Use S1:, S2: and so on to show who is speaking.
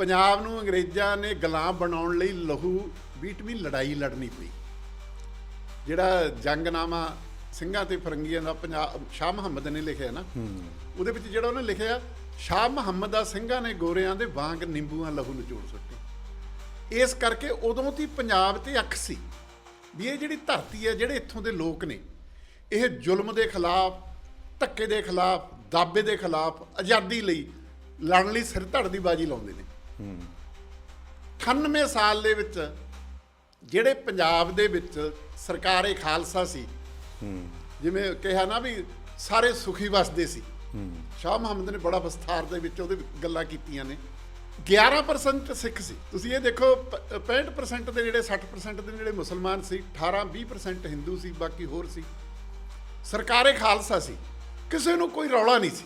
S1: ਪੰਜਾਬ ਨੂੰ ਅੰਗਰੇਜ਼ਾਂ ਨੇ ਗੁਲਾਮ ਬਣਾਉਣ ਲਈ ਲਹੂ ਬੀਟਵੀਂ ਲੜਾਈ ਲੜਨੀ ਪਈ। ਜਿਹੜਾ ਜੰਗਨਾਮਾ ਸਿੰਘਾਂ ਤੇ ਫਰੰਗੀਆਂ ਦਾ ਪੰਜਾਬ ਸ਼ਾਹ ਮੁਹੰਮਦ ਨੇ ਲਿਖਿਆ ਨਾ, ਉਹਦੇ ਵਿੱਚ ਜਿਹੜਾ ਉਹਨੇ ਲਿਖਿਆ, ਸ਼ਾਹ ਮੁਹੰਮਦ ਦਾ ਸਿੰਘਾਂ ਨੇ ਗੋਰਿਆਂ ਦੇ ਵਾਂਗ ਨਿੰਬੂਆਂ ਲਹੂ ਨਿਚੋੜ ਸੁੱਟੇ। ਇਸ ਕਰਕੇ ਉਦੋਂ ਦੀ ਪੰਜਾਬ ਤੇ ਅੱਖ ਸੀ ਵੀ ਇਹ ਜਿਹੜੀ ਧਰਤੀ ਹੈ, ਜਿਹੜੇ ਇੱਥੋਂ ਦੇ ਲੋਕ ਨੇ, ਇਹ ਜ਼ੁਲਮ ਦੇ ਖਿਲਾਫ, ਧੱਕੇ ਦੇ ਖਿਲਾਫ ਦਾਬੇ ਦੇ ਖਿਲਾਫ ਆਜ਼ਾਦੀ ਲਈ ਲੜਨ ਲਈ ਸਿਰ ਧੜ ਦੀ ਬਾਜੀ ਲਾਉਂਦੇ ਨੇ। 98 ਸਾਲ ਦੇ ਵਿੱਚ ਜਿਹੜੇ ਪੰਜਾਬ ਦੇ ਵਿੱਚ ਸਰਕਾਰੇ ਖਾਲਸਾ ਸੀ, ਜਿਵੇਂ ਕਿਹਾ ਨਾ ਵੀ ਸਾਰੇ ਸੁਖੀ ਵਸਦੇ ਸੀ। ਸ਼ਾਹ ਮੁਹੰਮਦ ਨੇ ਬੜਾ ਵਿਸਥਾਰ ਦੇ ਵਿੱਚ ਉਹਦੇ ਗੱਲਾਂ ਕੀਤੀਆਂ ਨੇ। 11% ਸਿੱਖ ਸੀ। ਤੁਸੀਂ ਇਹ ਦੇਖੋ, ਪ- 65% ਦੇ ਜਿਹੜੇ 60% ਦੇ ਜਿਹੜੇ ਮੁਸਲਮਾਨ ਸੀ 18 20% ਹਿੰਦੂ ਸੀ, ਬਾਕੀ ਹੋਰ ਸੀ। ਸਰਕਾਰੇ ਖਾਲਸਾ ਸੀ। ਕਿਸੇ ਨੂੰ ਕੋਈ ਰੌਲਾ ਨਹੀਂ ਸੀ।